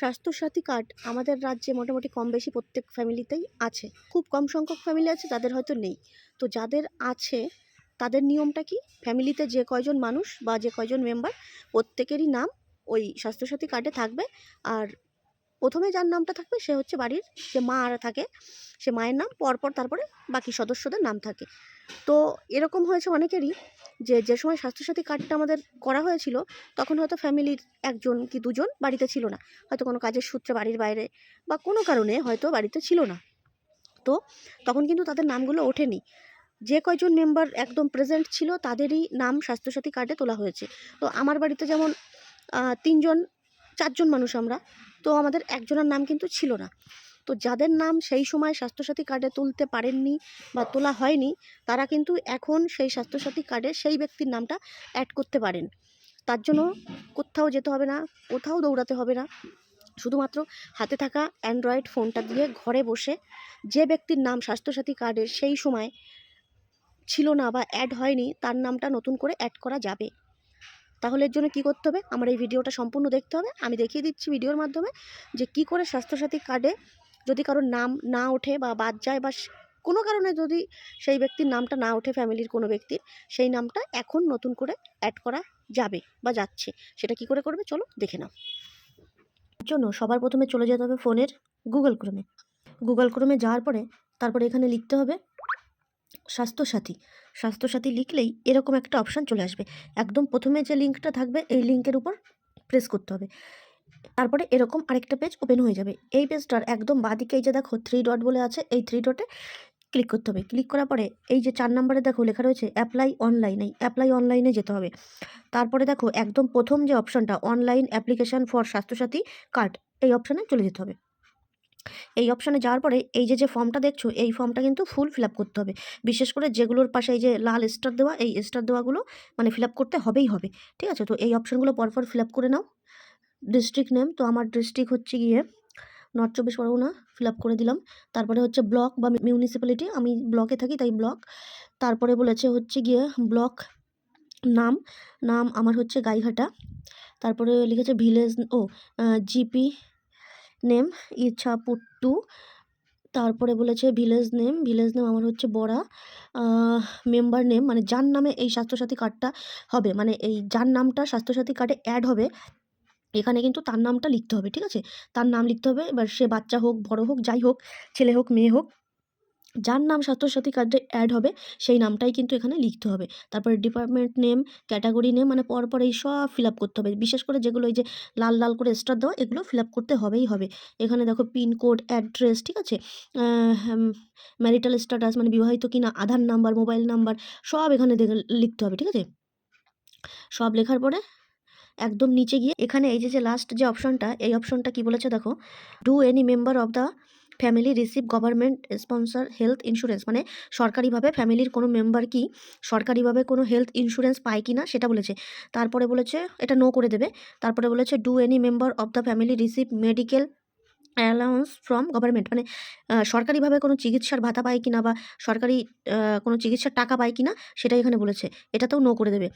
Swasthya Sathi card আমাদের রাজ্যে মোটামুটি কম বেশি প্রত্যেক ফ্যামিলিতেই আছে। খুব কম সংখ্যক ফ্যামিলি আছে যাদের হয়তো নেই। তো যাদের আছে, তাদের নিয়মটা কি? ফ্যামিলিতে যে কয়জন মানুষ বা যে কয়জন মেম্বার প্রত্যেকেরই নাম ওই স্বাস্থ্যসাথী কার্ডে থাকবে। আর প্রথমে যার নামটা থাকবে, সে হচ্ছে বাড়ির যে মা আর থাকে, সে মায়ের নাম, পরপর তারপরে বাকি সদস্যদের নাম থাকে। তো এরকম হয়েছে অনেকেরই যে যে সময় স্বাস্থ্যসাথী কার্ডটা আমাদের করা হয়েছিল, তখন হয়তো ফ্যামিলির একজন কি দুজন বাড়িতে ছিল না। হয়তো কোনো কাজের সূত্রে বাড়ির বাইরে বা কোনো কারণে হয়তো বাড়িতে ছিল না। তো তখন কিন্তু তাদের নামগুলো ওঠেনি। যে কয়জন মেম্বার একদম প্রেজেন্ট ছিল, তাদেরই নাম স্বাস্থ্যসাথী কার্ডে তোলা হয়েছে। তো আমার বাড়িতে যেমন তিনজন চারজন মানুষ আমরা। তো আমাদের একজনের নাম কিন্তু ছিল না। তো যাদের নাম সেই সময় স্বাস্থ্যসাথী কার্ডে তুলতে পারেননি বা তোলা হয়নি, তারা কিন্তু এখন সেই স্বাস্থ্যসাথী কার্ডে সেই ব্যক্তির নামটা অ্যাড করতে পারেন। তার জন্য কোথাও যেতে হবে না, কোথাও দৌড়াতে হবে না। শুধুমাত্র হাতে থাকা অ্যান্ড্রয়েড ফোনটা দিয়ে ঘরে বসে যে ব্যক্তির নাম স্বাস্থ্যসাথী কার্ডের সেই সময় ছিল না বা অ্যাড হয়নি, তার নামটা নতুন করে অ্যাড করা যাবে। তাহলে এর জন্য কী করতে হবে? আমার এই ভিডিওটা সম্পূর্ণ দেখতে হবে। আমি দেখিয়ে দিচ্ছি ভিডিওর মাধ্যমে যে কি করে স্বাস্থ্যসাথী কার্ডে যদি কারোর নাম না ওঠে বা বাদ যায় বা কোনো কারণে যদি সেই ব্যক্তির নামটা না ওঠে ফ্যামিলির কোনো ব্যক্তির, সেই নামটা এখন নতুন করে অ্যাড করা যাবে বা যাচ্ছে। সেটা কি করে করবে? চলো দেখে নাও। জন্য সবার প্রথমে চলে যেতে হবে ফোনের গুগল ক্রোমে গুগল ক্রোমে যাওয়ার পরে তারপরে এখানে লিখতে হবে স্বাস্থ্যসাথী। স্বাস্থ্যসাথী লিখলেই এরকম একটা অপশান চলে আসবে। একদম প্রথমে যে লিঙ্কটা থাকবে, এই লিঙ্কের উপর প্রেস করতে হবে। তারপরে এরকম আরেকটা পেজ ওপেন হয়ে যাবে। এই পেজটার একদম বাঁদিকে এই যে দেখো থ্রি ডট বলে আছে, এই থ্রি ডটে ক্লিক করতে হবে। ক্লিক করার পরে এই যে চার নম্বরে দেখো লেখা রয়েছে অ্যাপ্লাই অনলাইনে অ্যাপ্লাই অনলাইনে যেতে হবে। তারপরে দেখো একদম প্রথম যে অপশানটা online application for Swasthya Sathi card এই অপশানে চলে যেতে হবে। এই অপশানে যাওয়ার পরে এই যে যে ফর্মটা দেখছ, এই ফর্মটা কিন্তু ফুল ফিল করতে হবে। বিশেষ করে যেগুলোর পাশে এই যে লাল স্টার দেওয়া, এই স্টার দেওয়াগুলো মানে ফিল করতে হবেই হবে। ঠিক আছে? তো এই অপশানগুলো পরপর ফিল করে নাও। ডিস্ট্রিক্ট নেম তো আমার ডিস্ট্রিক্ট হচ্ছে গিয়ে নর্থ চব্বিশ পরগনা ফিল করে দিলাম। তারপরে হচ্ছে ব্লক বা মিউনিসিপ্যালিটি আমি ব্লকে থাকি, তাই ব্লক তারপরে বলেছে হচ্ছে গিয়ে ব্লক নাম নাম আমার হচ্ছে গাইঘাটা। তারপরে লিখেছে ভিলেজ ও জিপি নেম ইচ্ছাপুট্টু তারপরে বলেছে ভিলেজ নেম ভিলেজ নেম আমার হচ্ছে বড়া মেম্বার নেম মানে যার নামে এই স্বাস্থ্যসাথী কার্ডটা হবে মানে এই যার নামটা স্বাস্থ্যসাথী কার্ডে অ্যাড হবে, এখানে কিন্তু তার নামটা লিখতে হবে, ঠিক আছে? তার নাম লিখতে হবে, এবার সে বাচ্চা হোক, বড় হোক, যাই হোক, ছেলে হোক, মেয়ে হোক যার নাম স্বাস্থ্যসাথী কার্ডে অ্যাড হবে, সেই নামটাই কিন্তু এখানে লিখতে হবে। তারপরে ডিপার্টমেন্ট নেম ক্যাটাগরি নেম মানে পরপর এই সব ফিল আপ করতে হবে। বিশেষ করে যেগুলো এই যে লাল লাল করে স্টার দেওয়া, এগুলো ফিল আপ করতে হবেই হবে। এখানে দেখো পিনকোড অ্যাড্রেস ঠিক আছে? ম্যারিটাল স্ট্যাটাস মানে বিবাহিত কিনা, আধার নাম্বার মোবাইল নাম্বার সব এখানে লিখতে হবে, ঠিক আছে? সব লেখার পরে একদম নিচে গিয়ে এখানে এই যে যে লাস্ট যে অপশনটা এই অপশনটা কি বলেছে দেখো? Do any member of the family receive government sponsor health insurance মানে সরকারিভাবে ফ্যামিলির কোনো মেম্বার কি সরকারিভাবে কোনো হেলথ ইন্স্যুরেন্স পায় কি না সেটা বলেছে। তারপরে বলেছে, এটা নো করে দেবে। তারপরে বলেছে do any member of the family receive medical allowance from government মানে সরকারিভাবে কোনো চিকিৎসার ভাতা পায় কিনা বা সরকারি কোনো চিকিৎসার টাকা পায় কিনা সেটাই এখানে বলেছে। এটাতেও নো করে দেবে।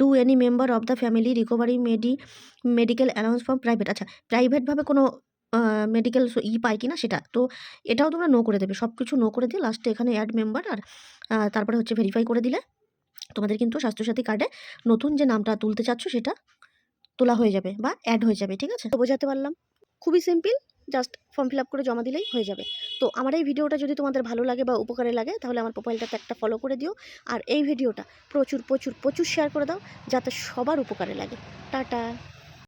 Do any member of the family recovery medi medical allowance from private আচ্ছা প্রাইভেটভাবে কোনো মেডিকেল ই পায় কিনা সেটা। তো এটাও তোমরা নো করে দেবে। সব কিছু নো করে দিয়ে লাস্টে এখানে অ্যাড মেম্বার আর তারপরে হচ্ছে ভেরিফাই করে দিলে তোমাদের কিন্তু স্বাস্থ্যসাথী কার্ডে নতুন যে নামটা তুলতে চাচ্ছ সেটা তোলা হয়ে যাবে বা অ্যাড হয়ে যাবে, ঠিক আছে? তো বোঝাতে পারলাম। খুবই simple just form fill up করে জমা দিলেই হয়ে যাবে। তো আমার এই ভিডিওটা যদি তোমাদের ভালো লাগে বা উপকারে লাগে, তাহলে আমার প্রোফাইলটাতে একটা ফলো করে দিও। আর এই ভিডিওটা প্রচুর প্রচুর প্রচুর শেয়ার করে দাও, যাতে সবার উপকারে লাগে। টাটা!